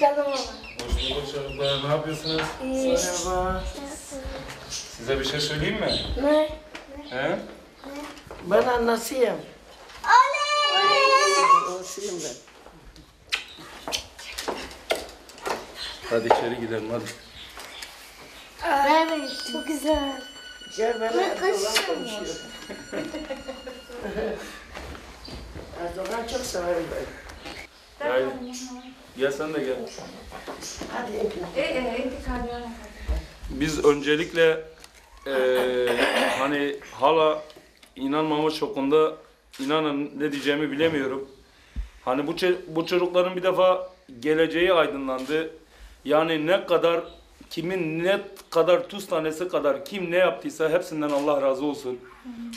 Geldin baba. Hoş bulduk çocuklar. Ne yapıyorsunuz? İyi. Merhaba. Size bir şey söyleyeyim mi? Ne? He? Ben annesiyim. Oley! Annesiyim ben. Hadi içeri gidelim hadi. Evet, çok güzel. Gel ben Ne Erdoğan konuşuyorum. Erdoğan çok severim ben. Gel. Gel sen de gel. Hadi. Biz öncelikle eee hani hala inanmama şokunda inanın ne diyeceğimi bilemiyorum. Hani bu bu çocukların bir defa geleceği aydınlandı. Yani ne kadar kimin ne kadar tuz tanesi kadar kim ne yaptıysa hepsinden Allah razı olsun.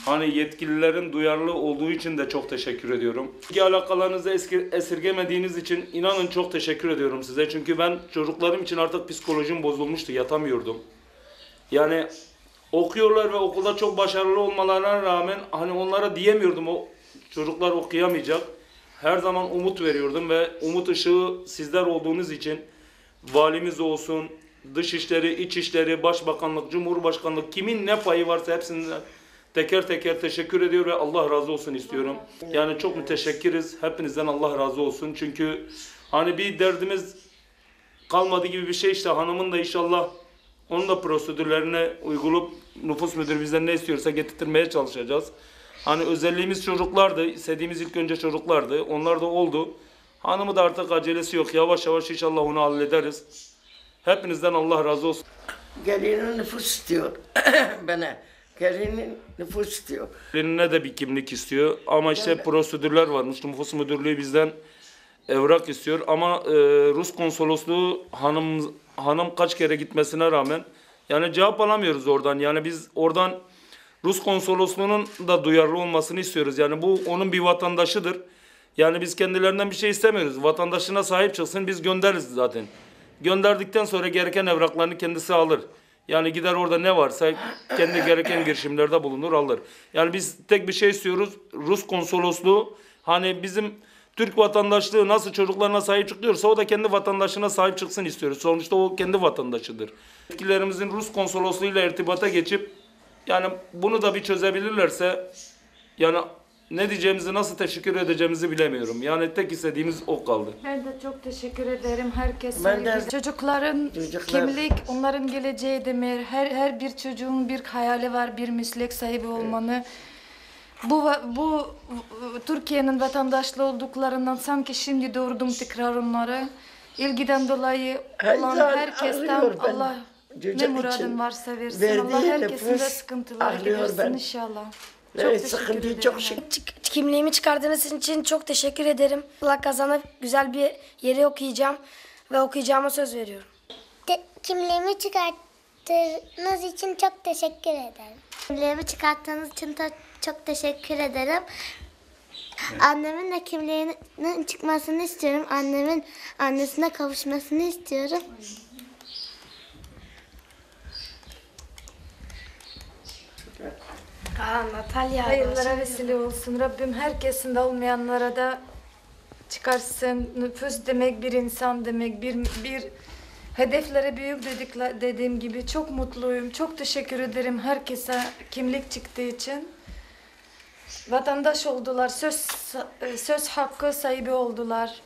Hani yetkililerin duyarlı olduğu için de çok teşekkür ediyorum. İlgi alakalarınızı eski, esirgemediğiniz için inanın çok teşekkür ediyorum size. Çünkü ben çocuklarım için artık psikolojim bozulmuştu, yatamıyordum. Yani okuyorlar ve okulda çok başarılı olmalarına rağmen hani onlara diyemiyordum o çocuklar okuyamayacak. Her zaman umut veriyordum ve umut ışığı sizler olduğunuz için valimiz olsun, dışişleri, içişleri, başbakanlık, cumhurbaşkanlık kimin ne payı varsa hepsine teker teker teşekkür ediyor ve Allah razı olsun istiyorum. Yani çok müteşekkiriz. Hepinizden Allah razı olsun. Çünkü hani bir derdimiz kalmadı gibi bir şey işte hanımın da inşallah onun da prosedürlerine uygulayıp nüfus müdürü bizden ne istiyorsa getirtmeye çalışacağız. Hani özelliğimiz çocuklardı. istediğimiz ilk önce çocuklardı. Onlar da oldu. Hanımı da artık acelesi yok. Yavaş yavaş inşallah onu hallederiz. Hepinizden Allah razı olsun. Gelinin nüfus istiyor. Bana. Gelinin nüfus istiyor. Eline de bir kimlik istiyor. Ama işte prosedürler varmış. Nüfus müdürlüğü bizden evrak istiyor. Ama e, Rus konsolosluğu hanım hanım kaç kere gitmesine rağmen yani cevap alamıyoruz oradan. Yani biz oradan Rus konsolosluğunun da duyarlı olmasını istiyoruz. Yani bu onun bir vatandaşıdır. Yani biz kendilerinden bir şey istemiyoruz. Vatandaşına sahip çıksın biz göndeririz zaten. Gönderdikten sonra gereken evraklarını kendisi alır. Yani gider orada ne varsa kendi gereken girişimlerde bulunur alır. Yani biz tek bir şey istiyoruz. Rus konsolosluğu hani bizim Türk vatandaşlığı nasıl çocuklarına sahip çıkıyorsa o da kendi vatandaşına sahip çıksın istiyoruz. Sonuçta o kendi vatandaşıdır. Yetkililerimizin Rus konsolosluğuyla irtibata geçip yani bunu da bir çözebilirlerse yani ne diyeceğimizi nasıl teşekkür edeceğimizi bilemiyorum. Yani tek istediğimiz o kaldı. Ben de çok teşekkür ederim herkese. Ben de- Çocukların Çocuklar- kimlik, onların geleceği demir. Her her bir çocuğun bir hayali var, bir meslek sahibi olmanı. Bu va- bu bu- Türkiye'nin vatandaşlığı olduklarından sanki şimdi doğurdum tekrar onları. İlgiden dolayı olan Hayır, herkesten ağlıyor ben. Allah ne Çocuk muradın için varsa versin. verdiği Allah herkesin de nefes sıkıntıları ağlıyor gidersin ben. inşallah. Evet, teşekkür sıkıntıyı ederim. çok şey- Kimliğimi çıkardığınız için çok teşekkür ederim. Allah kazanıp güzel bir yere okuyacağım ve okuyacağıma söz veriyorum. Te- kimliğimi çıkarttığınız için çok teşekkür ederim. Kimliğimi çıkarttığınız için de çok teşekkür ederim. Annemin de kimliğinin çıkmasını istiyorum. Annemin annesine kavuşmasını istiyorum. Aa Natalya. Hayırlara vesile olsun. Rabbim herkesin de olmayanlara da çıkarsın. Nüfus demek bir insan demek. Bir bir hedefleri büyük dedik, dediğim gibi çok mutluyum. Çok teşekkür ederim herkese kimlik çıktığı için. Vatandaş oldular. Söz söz hakkı sahibi oldular.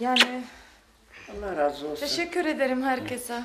Yani Allah razı olsun. teşekkür ederim herkese.